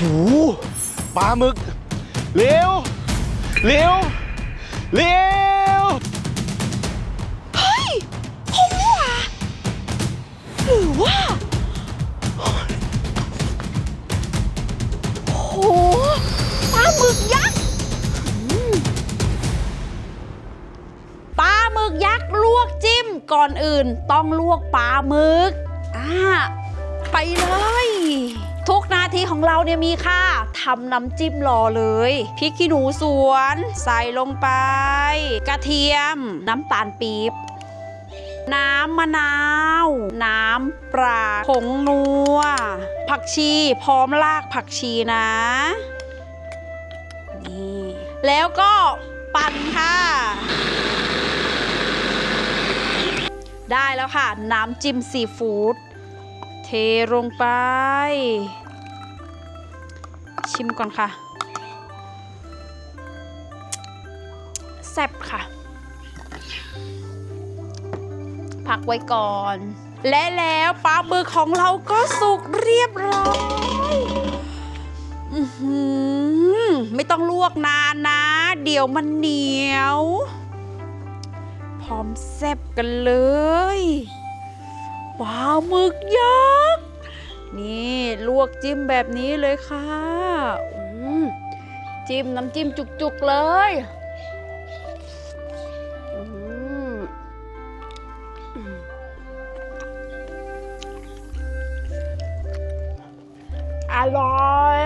ปลาหมึกเร็วเร็วเร็วเฮ้ยคงว่าหรือว่าโอ้โหปลาหมึกยักษ์อืมปลาหมึกยักษ์ลวกจิ้มก่อนอื่นต้องลวกปลาหมึกีของเราเนี่ยมีค่าทำน้ำจิ้มรอเลยพริกขี้หนูสวน ใส่ลงไป กระเทียม น้ำตาลปี๊บน้ำมะนาว น้ำปลาผงนัว ผักชี พร้อมลากผักชีนะ นี่ แล้วก็ปั่นค่ะ ได้แล้วค่ะ น้ำจิ้มซีฟู้ด เทลงไป ชิมก่อนค่ะ แซ่บค่ะ พักไว้ก่อน และแล้วปลาบึกของเราก็สุกเรียบร้อยอไม่ต้องลวกนานนะ เดี๋ยวมันเหนียว พร้อมแซ่บกันเลยปลาหมึกยักษ์ นี่ลวกจิ้มแบบนี้เลยค่ะจิ้มน้ำจิ้มจุกๆเลยอร่อย